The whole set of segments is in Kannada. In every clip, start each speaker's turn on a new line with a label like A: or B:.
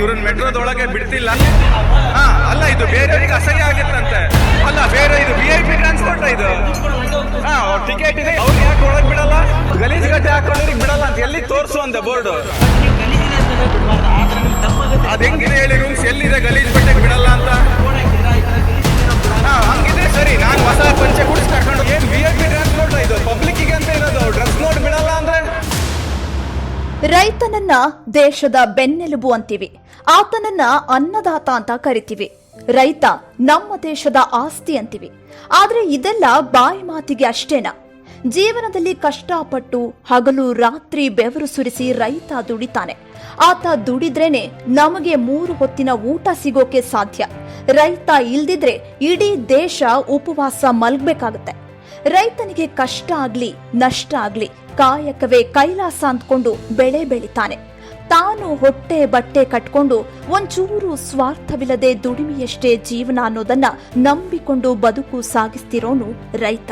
A: ಇವ್ರನ್ನ ಮೆಟ್ರೋದೊಳಗೆ ಬಿಡ್ತಿಲ್ಲ. ಹಾ, ಅಲ್ಲ, ಇದು ಬೇರೆಯವರಿಗೆ ಅಸಹ್ಯ ಆಗಿತ್ತಂತೆ. ಅಲ್ಲ, ಬೇರೆ ಇದು ವಿ ಐ ಪಿ ಟ್ರಾನ್ಸ್ಪೋರ್ಟ್ ಇದು. ಟಿಕೆಟ್ ಇದೆ ಅವ್ರಿಗೆ ಯಾಕೆ ಒಳಗೆ ಬಿಡಲ್ಲ? ಗಲೀಜ್ ಗಟ್ಟೆ ಹಾಕೊಂಡ್ರಿಗೆ ಬಿಡಲ್ಲ ಅಂತ ಎಲ್ಲಿ ತೋರಿಸು ಅಂತ ಬೋರ್ಡ್ ಅದು ಹೆಂಗಿದೆ ಹೇಳಿ ರೂಮ್ಸ್ ಎಲ್ಲಿದೆ ಗಲೀಜ್ ಬಟ್ಟೆಗೆ ಬಿಡಲ್ಲ ಅಂತ? ಹಾ ಹಂಗಿದ್ರೆ ಸರಿ. ನಾನು ಹೊಸ ಪಂಚೆ ಕುಡಿಸ್ ಕರ್ಕೊಂಡು ಏನ್ ವಿ ಐ ಪಿ ಟ್ರಾನ್ಸ್ಪೋರ್ಟ್ ಇದು? ಪಬ್ಲಿಕ್ಕಿಗೆ ಅಂತ ಇರೋದು ಡ್ರೆಸ್ ನೋಡ್ ಬಿಡಲ್ಲ ಅಂದ್ರೆ?
B: ರೈತನನ್ನ ದೇಶದ ಬೆನ್ನೆಲುಬು ಅಂತೀವಿ. ಆತನನ್ನ ಅನ್ನದಾತ ಅಂತ ಕರಿತೀವಿ. ರೈತ, ನಮ್ಮ ದೇಶದ ಆಸ್ತಿ ಅಂತೀವಿ. ಆದ್ರೆ ಇದೆಲ್ಲ ಬಾಯಿ ಮಾತಿಗೆ ಅಷ್ಟೇನಾ. ಜೀವನದಲ್ಲಿ ಕಷ್ಟಪಟ್ಟು ಹಗಲು ರಾತ್ರಿ ಬೆವರು ಸುರಿಸಿ ರೈತ ದುಡಿತಾನೆ. ಆತ ದುಡಿದ್ರೇನೆ ನಮಗೆ ಮೂರು ಹೊತ್ತಿನ ಊಟ ಸಿಗೋಕೆ ಸಾಧ್ಯ. ರೈತ ಇಲ್ದಿದ್ರೆ ಇಡೀ ದೇಶ ಉಪವಾಸ ಮಲ್ಗಬೇಕಾಗತ್ತೆ. ರೈತನಿಗೆ ಕಷ್ಟ ಆಗ್ಲಿ, ನಷ್ಟ ಆಗ್ಲಿ ಕಾಯಕವೇ ಕೈಲಾಸ ಅಂದ್ಕೊಂಡು ಬೆಳೆ ಬೆಳಿತಾನೆ. ತಾನು ಹೊಟ್ಟೆ ಬಟ್ಟೆ ಕಟ್ಕೊಂಡು ಒಂಚೂರು ಸ್ವಾರ್ಥವಿಲ್ಲದೆ ದುಡಿಮೆಯಷ್ಟೇ ಜೀವನ ಅನ್ನೋದನ್ನ ನಂಬಿಕೊಂಡು ಬದುಕು ಸಾಗಿಸ್ತಿರೋನು ರೈತ.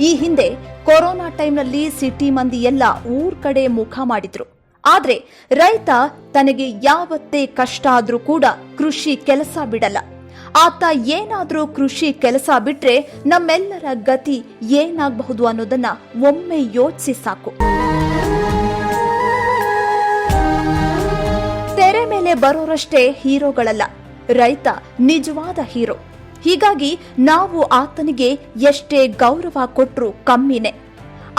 B: ಈ ಹಿಂದೆ ಕೊರೋನಾ ಟೈಮ್ನಲ್ಲಿ ಸಿಟಿ ಮಂದಿ ಎಲ್ಲ ಊರ್ ಕಡೆ ಮುಖ ಮಾಡಿದ್ರು. ಆದ್ರೆ ರೈತ ತನಗೆ ಯಾವತ್ತೇ ಕಷ್ಟ ಆದ್ರೂ ಕೂಡ ಕೃಷಿ ಕೆಲಸ ಬಿಡಲ್ಲ. ಆತ ಏನಾದ್ರೂ ಕೃಷಿ ಕೆಲಸ ಬಿಟ್ರೆ ನಮ್ಮೆಲ್ಲರ ಗತಿ ಏನಾಗಬಹುದು ಅನ್ನೋದನ್ನ ಒಮ್ಮೆ ಯೋಚಿಸಿ ಸಾಕು. ಮೇಲೆ ಬರೋರಷ್ಟೇ ಹೀರೋಗಳಲ್ಲ. ರೈತ ನಿಜವಾದ ಹೀರೋ. ಹೀಗಾಗಿ ನಾವು ಆತನಿಗೆ ಎಷ್ಟೇ ಗೌರವ ಕೊಟ್ರು ಕಮ್ಮಿನೇ.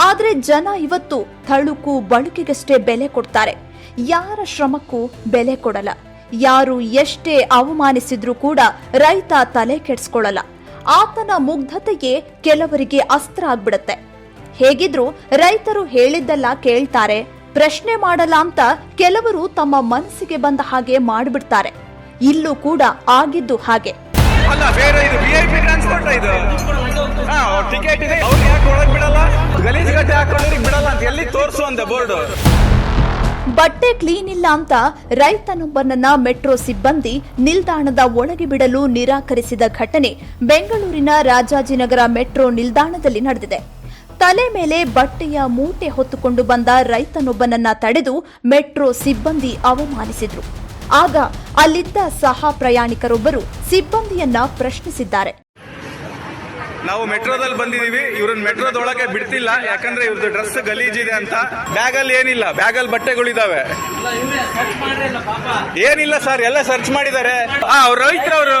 B: ಆದ್ರೆ ಜನ ಇವತ್ತು ತಳುಕು ಬಳುಕಿಗಷ್ಟೇ ಬೆಲೆ ಕೊಡ್ತಾರೆ. ಯಾರ ಶ್ರಮಕ್ಕೂ ಬೆಲೆ ಕೊಡಲ್ಲ. ಯಾರು ಎಷ್ಟೇ ಅವಮಾನಿಸಿದ್ರೂ ಕೂಡ ರೈತ ತಲೆ ಕೆಡಿಸ್ಕೊಳ್ಳಲ್ಲ. ಆತನ ಮುಗ್ಧತೆಗೆ ಕೆಲವರಿಗೆ ಅಸ್ತ್ರ ಆಗ್ಬಿಡತ್ತೆ. ಹೇಗಿದ್ರು ರೈತರು ಹೇಳಿದ್ದೆಲ್ಲ ಕೇಳ್ತಾರೆ ಪ್ರಶ್ನೆ ಮಾಡಲ್ಲ ಅಂತ ಕೆಲವರು ತಮ್ಮ ಮನಸ್ಸಿಗೆ ಬಂದ ಹಾಗೆ ಮಾಡಿಬಿಡ್ತಾರೆ. ಇಲ್ಲೂ ಕೂಡ ಆಗಿದ್ದು ಹಾಗೆ. ಬಟ್ಟೆ ಕ್ಲೀನ್ ಇಲ್ಲ ಅಂತ ರೈತನೊಬ್ಬನನ್ನ ಮೆಟ್ರೋ ಸಿಬ್ಬಂದಿ ನಿಲ್ದಾಣದ ಒಳಗೆ ಬಿಡಲು ನಿರಾಕರಿಸಿದ ಘಟನೆ ಬೆಂಗಳೂರಿನ ರಾಜಾಜಿನಗರ ಮೆಟ್ರೋ ನಿಲ್ದಾಣದಲ್ಲಿ ನಡೆದಿದೆ. ತಲೆ ಮೇಲೆ ಬಟ್ಟೆಯ ಮೂಟೆ ಹೊತ್ತುಕೊಂಡು ಬಂದ ರೈತನೊಬ್ಬನನ್ನ ತಡೆದು ಮೆಟ್ರೋ ಸಿಬ್ಬಂದಿ ಅವಮಾನಿಸಿದ್ರು. ಆಗ ಅಲ್ಲಿದ್ದ ಸಹ ಪ್ರಯಾಣಿಕರೊಬ್ಬರು ಸಿಬ್ಬಂದಿಯನ್ನ ಪ್ರಶ್ನಿಸಿದ್ದಾರೆ.
A: ನಾವು ಮೆಟ್ರೋದಲ್ಲಿ ಬಂದಿದೀವಿ ಇವ್ರನ್ನ ಮೆಟ್ರೋದೊಳಗೆ ಬಿಡ್ತಿಲ್ಲ, ಯಾಕಂದ್ರೆ ಇವ್ರದ್ದು ಡ್ರೆಸ್ ಗಲೀಜಿದೆ ಅಂತ. ಬ್ಯಾಗ್ ಅಲ್ಲಿ ಏನಿಲ್ಲ ಬ್ಯಾಗ್ ಅಲ್ಲಿ ಬಟ್ಟೆಗಳಿದಾವೆ. ಏನಿಲ್ಲ ಸರ್, ಎಲ್ಲ ಸರ್ಚ್ ಮಾಡಿದ್ದಾರೆ. ಅವ್ರ ರೈತರವರು.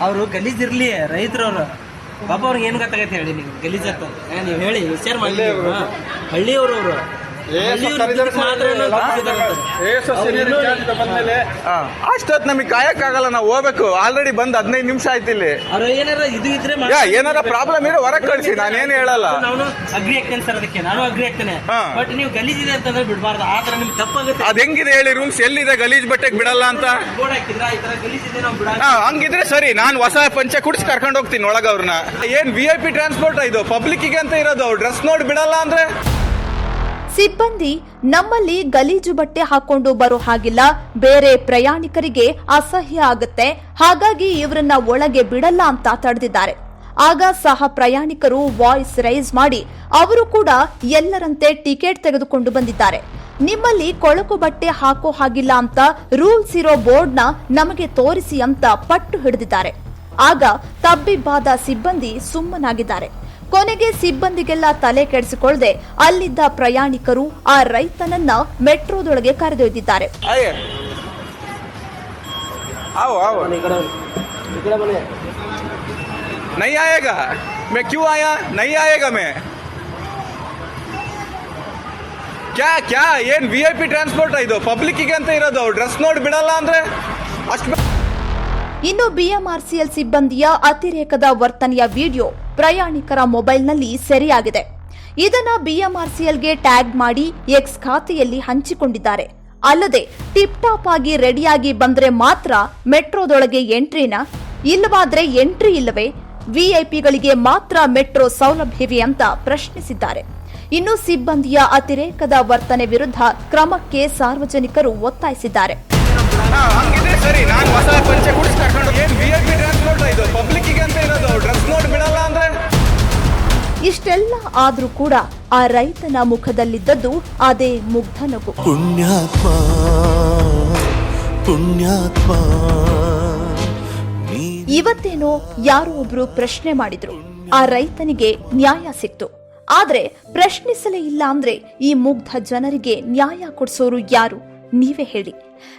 C: ಅವರು ಗಲೀಜ್ ರೈತರು ಅವರು. ಪಾಪ ಅವ್ರಿಗೆ ಏನು ಗೊತ್ತಾಗೈತೆ ಹೇಳಿ ನೀವು ಗಲೀಜ್ ಅಂತ? ನೀವು ಹೇಳಿ ವಿಚಾರ ಮಾಡಿ. ಹಳ್ಳಿಯವರು ಅವರು.
A: ಅಷ್ಟೊತ್ ನಮಗೆ ಕಾಯಕ್ಕಾಗಲ್ಲ ನಾವು ಹೋಗ್ಬೇಕು. ಆಲ್ರೆಡಿ ಬಂದ್ ಹದಿನೈದು ನಿಮಿಷ ಆಯ್ತು ಇಲ್ಲಿ.
C: ಅವ್ರು ಏನಾರ ಇದು ಇದ್ರೆ
A: ಯಾ ಏನಾರ ಪ್ರಾಬ್ಲಮ್ ಇದ್ರೆ ಹೊರಗೆ ಕಳಿಸಿ ನಾನೇನು ಹೇಳಲ್ಲ.
C: ನಾನು ಅಗ್ರಿ ಆಗ್ತೇನೆ ಸರ್ ಅದಕ್ಕೆ. ನಾನು ಅಗ್ರಿ ಆಗ್ತೇನೆ. ಬಟ್ ನೀವು ಗಲೀಜ್ ಇದೆ ಅಂತಂದ್ರೆ ಬಿಡಬಾರ್ದು. ಆ ತರ ನಿಮ್ಗೆ ತಪ್ಪಾಗುತ್ತೆ.
A: ಅದ್ ಹೆಂಗಿದೆ ಹೇಳಿ ರೂಮ್ಸ್ ಎಲ್ಲಿದೆ? ಗಲೀಜ್ ಬಟ್ಟೆಗೆ ಬಿಡಲ್ಲ ಅಂತ?
C: ಬೋರ್ಡ್ ಹಾಕಿದ್ರ ಈ ತರ ಗಲೀಜ್ ನಾವು ಬಿಡ
A: ಹಂಗಿದ್ರೆ ಸರಿ ನಾನು ಹೊಸ ಪಂಚೆ ಕುಡಿಸಿ ಕರ್ಕೊಂಡು ಹೋಗ್ತೀನಿ ಒಳಗ ಅವ್ರನ್ನ ಏನ್ ವಿ ಐ ಪಿ ಟ್ರಾನ್ಸ್ಪೋರ್ಟ್ ಇದು? ಪಬ್ಲಿಕ್ಕಿಗೆ ಅಂತ ಇರೋದು ಅವ್ರು. ಡ್ರೆಸ್ ನೋಡಿ ಬಿಡಲ್ಲ ಅಂದ್ರೆ?
B: ಸಿಬ್ಬಂದಿ ನಮ್ಮಲ್ಲಿ ಗಲೀಜು ಬಟ್ಟೆ ಹಾಕೊಂಡು ಬರೋ ಹಾಗಿಲ್ಲ. ಬೇರೆ ಪ್ರಯಾಣಿಕರಿಗೆ ಅಸಹ್ಯ ಆಗುತ್ತೆ. ಹಾಗಾಗಿ ಇವರನ್ನ ಒಳಗೆ ಬಿಡಲ್ಲ ಅಂತ ತಡೆದಿದ್ದಾರೆ. ಆಗ ಸಹ ಪ್ರಯಾಣಿಕರು ವಾಯ್ಸ್ ರೈಸ್ ಮಾಡಿ ಅವರು ಕೂಡ ಎಲ್ಲರಂತೆ ಟಿಕೆಟ್ ತೆಗೆದುಕೊಂಡು ಬಂದಿದ್ದಾರೆ. ನಿಮ್ಮಲ್ಲಿ ಕೊಳಕು ಬಟ್ಟೆ ಹಾಕೋ ಹಾಗಿಲ್ಲ ಅಂತ ರೂಲ್ಸ್ ಇರೋ ಬೋರ್ಡ್ನ ನಮಗೆ ತೋರಿಸಿ ಅಂತ ಪಟ್ಟು ಹಿಡಿದಿದ್ದಾರೆ. ಆಗ ತಬ್ಬಿಬ್ಬಾದ ಸಿಬ್ಬಂದಿ ಸುಮ್ಮನಾಗಿದ್ದಾರೆ. ಕೊನೆಗೆ ಸಿಬ್ಬಂದಿಗೆಲ್ಲ ತಲೆ ಕೆಡಿಸಿಕೊಳ್ಳದೆ ಅಲ್ಲಿದ್ದ ಪ್ರಯಾಣಿಕರು ಆ ರೈತನನ್ನ ಮೆಟ್ರೋದೊಳಗೆ ಕರೆದೊಯ್ದಿದ್ದಾರೆ
A: ಅಯ್ಯ आओ आओ नहीं आएगा मैं क्यों आया नहीं आएगा मैं क्या क्या ಏನ್ ವಿ ಐ ಪಿ ಟ್ರಾನ್ಸ್ಪೋರ್ಟ್ ಇದು ಪಬ್ಲಿಕ್ಕಿಗೆ ಅಂತ ಇರೋದು ಡ್ರೆಸ್ ನೋಡಿ ಬಿಡಲ್ಲ ಅಂದ್ರೆ ಅಷ್ಟು
B: ಇನ್ನು ಬಿಎಂಆರ್ಸಿಎಲ್ ಸಿಬ್ಬಂದಿಯ ಅತಿರೇಕದ ವರ್ತನೆಯ ವಿಡಿಯೋ ಪ್ರಯಾಣಿಕರ ಮೊಬೈಲ್ನಲ್ಲಿ ಸೆರೆಯಾಗಿದೆ. ಇದನ್ನ ಬಿಎಂಆರ್ಸಿಎಲ್ಗೆ ಟ್ಯಾಗ್ ಮಾಡಿ ಎಕ್ಸ್ ಖಾತೆಯಲ್ಲಿ ಹಂಚಿಕೊಂಡಿದ್ದಾರೆ. ಅಲ್ಲದೆ ಟಿಪ್ ಟಾಪ್ ಆಗಿ ರೆಡಿಯಾಗಿ ಬಂದ್ರೆ ಮಾತ್ರ ಮೆಟ್ರೋದೊಳಗೆ ಎಂಟ್ರಿನ ಇಲ್ಲವಾದ್ರೆ ಎಂಟ್ರಿ ಇಲ್ಲವೇ ವಿಐಪಿಗಳಿಗೆ ಮಾತ್ರ ಮೆಟ್ರೋ ಸೌಲಭ್ಯವೇ ಅಂತ ಪ್ರಶ್ನಿಸಿದ್ದಾರೆ. ಇನ್ನು ಸಿಬ್ಬಂದಿಯ ಅತಿರೇಕದ ವರ್ತನೆ ವಿರುದ್ಧ ಕ್ರಮಕ್ಕೆ ಸಾರ್ವಜನಿಕರು ಒತ್ತಾಯಿಸಿದ್ದಾರೆ.
A: ಹಾ ಹಂಗಿದ್ರೆ ಸರಿ. ನಾನು ಹೊಸ ಪಂಚೆ ಕುಡಿಸ್ ಕರ್ಕೊಂಡು ಏನ್ ವಿ ಐ ಪಿ ಟ್ರಾನ್ಸ್ಪೋರ್ಟ್ ಇದು ಪಬ್ಲಿಕ್ಕಿಗೆ ಅಂತ ಇರೋದು ಡ್ರೆಸ್ ನೋಡಿ ಬಿಡಲ್ಲ ಅಂದ್ರೆ?
B: ಇಷ್ಟೆಲ್ಲ ಆದ್ರೂ ಕೂಡ ಆ ರೈತನ ಮುಖದಲ್ಲಿದ್ದದ್ದು ಅದೇ ಮುಗ್ಧ ನಗು.
D: ಪುಣ್ಯಾತ್ಮ ಪುಣ್ಯಾತ್ಮ
B: ಇವತ್ತೇನೋ ಯಾರೋ ಒಬ್ರು ಪ್ರಶ್ನೆ ಮಾಡಿದ್ರು. ಆ ರೈತನಿಗೆ ನ್ಯಾಯ ಸಿಕ್ತು. ಆದ್ರೆ ಪ್ರಶ್ನಿಸಲೇ ಇಲ್ಲ ಅಂದ್ರೆ ಈ ಮುಗ್ಧ ಜನರಿಗೆ ನ್ಯಾಯ ಕೊಡಿಸೋರು ಯಾರು? ನೀವೇ ಹೇಳಿ.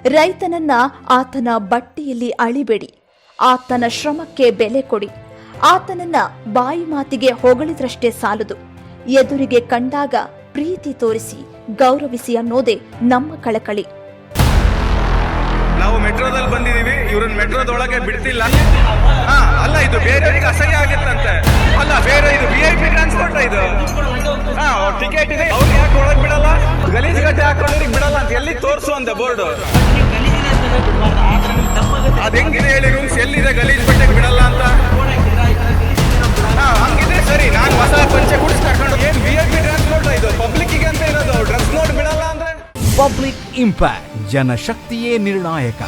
B: ರೈತನನ್ನ ಆತನ ಬಟ್ಟೆಯಲ್ಲಿ ಅಳಿಬೇಡಿ. ಆತನ ಶ್ರಮಕ್ಕೆ ಬೆಲೆ ಕೊಡಿ. ಆತನನ್ನ ಬಾಯಿ ಮಾತಿಗೆ ಹೊಗಳಿದ್ರಷ್ಟೇ ಸಾಲದು. ಎದುರಿಗೆ ಕಂಡಾಗ ಪ್ರೀತಿ ತೋರಿಸಿ, ಗೌರವಿಸಿ ಅನ್ನೋದೇ ನಮ್ಮ ಕಳಕಳಿ.
A: ನಾವು ಮೆಟ್ರೋದಲ್ಲಿ ಬಂದಿದೀವಿ ಇವ್ರನ್ನ ಮೆಟ್ರೋದೊಳಗೆ ಬಿಡ್ತಿಲ್ಲ. ಅಲ್ಲ, ಇದು ಬೇರೆಯವರಿಗೆ ಅಸಹ್ಯ ಆಗಿತ್ತಂತೆ. ಅಲ್ಲ, ಬೇರೆ, ಇದು ವಿ ಐ ಪಿ ಟ್ರಾನ್ಸ್ಪೋರ್ಟ್ ಇದು? ಟಿಕೆಟ್ ಇದೆ. ಗಲೀಜ್ ಗಟ್ಟೆ ಹಾಕೊಳ್ಳೋರಿಗೆ ಬಿಡಲ್ಲ ಅಂತ ಎಲ್ಲಿ ತೋರ್ಸು ಅಂದೆ ಬೋರ್ಡ್. ಅದ್ ಹೆಂಗಿದೆ ಹೇಳಿ ರೂಮ್ಸ್? ಎಲ್ಲಿದೆ ಗಲೀಜ್ ಬಟ್ಟೆಗೆ ಬಿಡಲ್ಲ ಅಂತ? ಹಂಗಿದೆ, ಸರಿ. ನಾನು ಹೊಸ ಪಂಚೆ ಕುಡಿಸ್ ಕರ್ಕೊಂಡು ಏನ್ ವಿ ಐ ಪಿ ಟ್ರಾನ್ಸ್ಪೋರ್ಟ್ ಇದು ಪಬ್ಲಿಕ್ಕಿಗೆ ಅಂತ ಇರೋದು. ಡ್ರೆಸ್ ನೋಡ್ ಬಿಡಲ್ಲ ಅಂದ್ರೆ?
E: ಪಬ್ಲಿಕ್ ಇಂಪ್ಯಾಕ್ಟ್ ಜನಶಕ್ತಿಯೇ ನಿರ್ಣಾಯಕ.